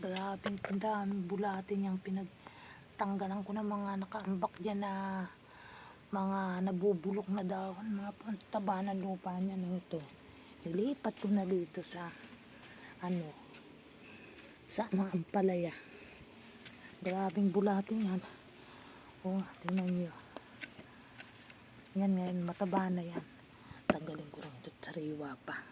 Grabe, dami bulatin yung pinagtanggalan ko ng mga nakaambak dyan na mga nabubulok na dahon, mga taba ng lupa niya na ito. Nilipat ko na dito sa ano, sa mga ampalaya. Grabing bulatin yan. Oh, tingnan niyo. Yan ngayon, mataba na yan. Tanggalin ko lang ito, sariwa pa.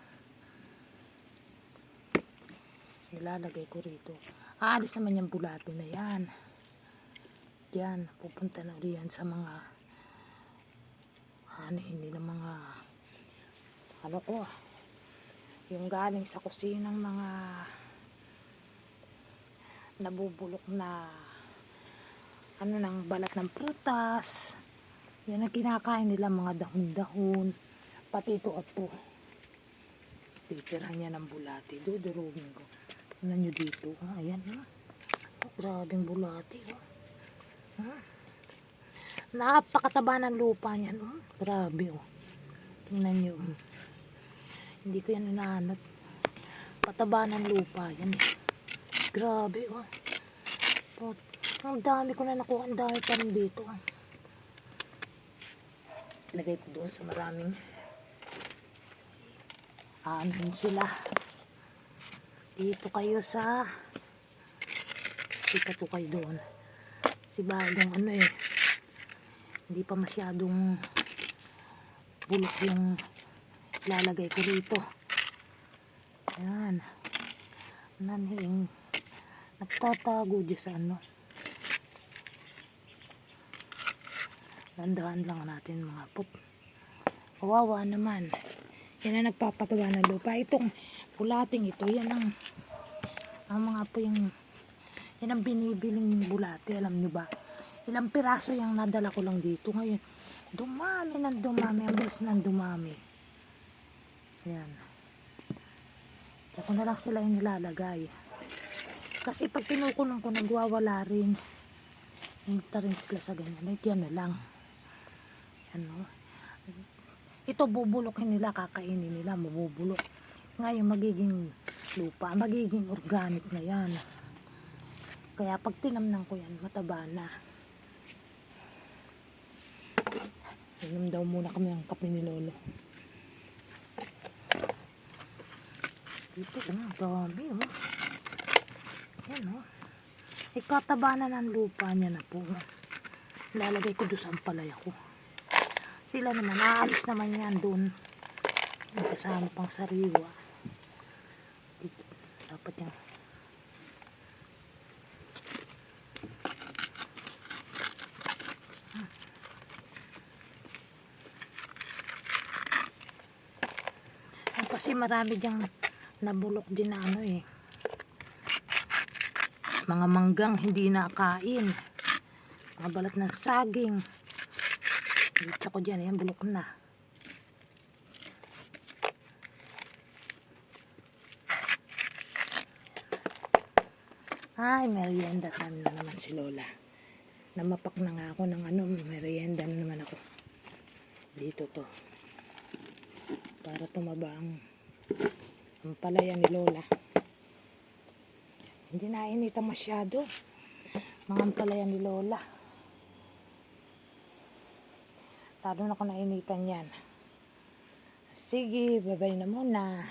Nilalagay ko rito. Aalis naman yung bulate na yan. Diyan, pupunta na uli yan sa mga ano, hindi na mga ano ko, yung galing sa kusinang mga nabubulok na ano ng balat ng prutas. Yan ang kinakain nila mga dahon-dahon. Pati ito apo. Titirahan niya ng bulati. Dudurugin ko. Ano nyo dito? Ha? Ayan ha. Oh, grabing bulati. Ha? Ha? Napakataba ng lupa niyan. Oh. Grabe oh. Tingnan nyo. oh. Hindi ko yan inaanot. Pataba ng lupa yan. Grabe oh. Ang dami ko na nakuha. Ang dami pa rin dito. ah. Lagay ko doon sa maraming ano sila. Dito kayo sa dito po kayo doon. Si bagong ano eh. Hindi pa masyadong bulok yung lalagay ko dito. Ayan. Nanhing nagtatago dyan sa ano. Landahan lang natin mga pop. Kawawa naman. Yan ang nagpapatawa ng lupa. Itong bulating ito, yan ang ang mga po yung yan ang binibiling bulate, alam nyo ba? Ilang piraso yung nadala ko lang dito. Ngayon, dumami ng dumami. Ang bilis ng dumami. Yan. Diyan ko na lang sila yung nilalagay. Kasi pag pinukunan ko, nagwawala rin. Hinta rin sila sa ganyan. Like, yan na lang. Yan, no? Ito bubulokin nila, kakainin nila, mabubulok. Ngayon, magiging lupa, magiging organic na yan. Kaya pag tinamnan ko yan, mataba na. Inom daw muna kami ang kape ni Lolo. Dito, oh, dami, oh. Yan, oh. Ikataba na ng lupa niya na po. Lalagay ko doon sa ampalaya ko. Sila naman, aalis naman yan doon. May kasama pang sariwa. Dito, dapat yan. Ay, kasi marami diyang nabulok din na ano eh. Mga manggang hindi nakain. Mga balat ng saging. Dito ko dyan, ayan, bulok na. Ay, merienda time na naman si Lola. Namapak na nga ako ng ano, merienda na naman ako. Dito to. Para tumaba ang, ang palaya ni Lola. Hindi na inita masyado. Mga palaya ni Lola. Lalo na ako nainitan yan. Sige, babay na muna.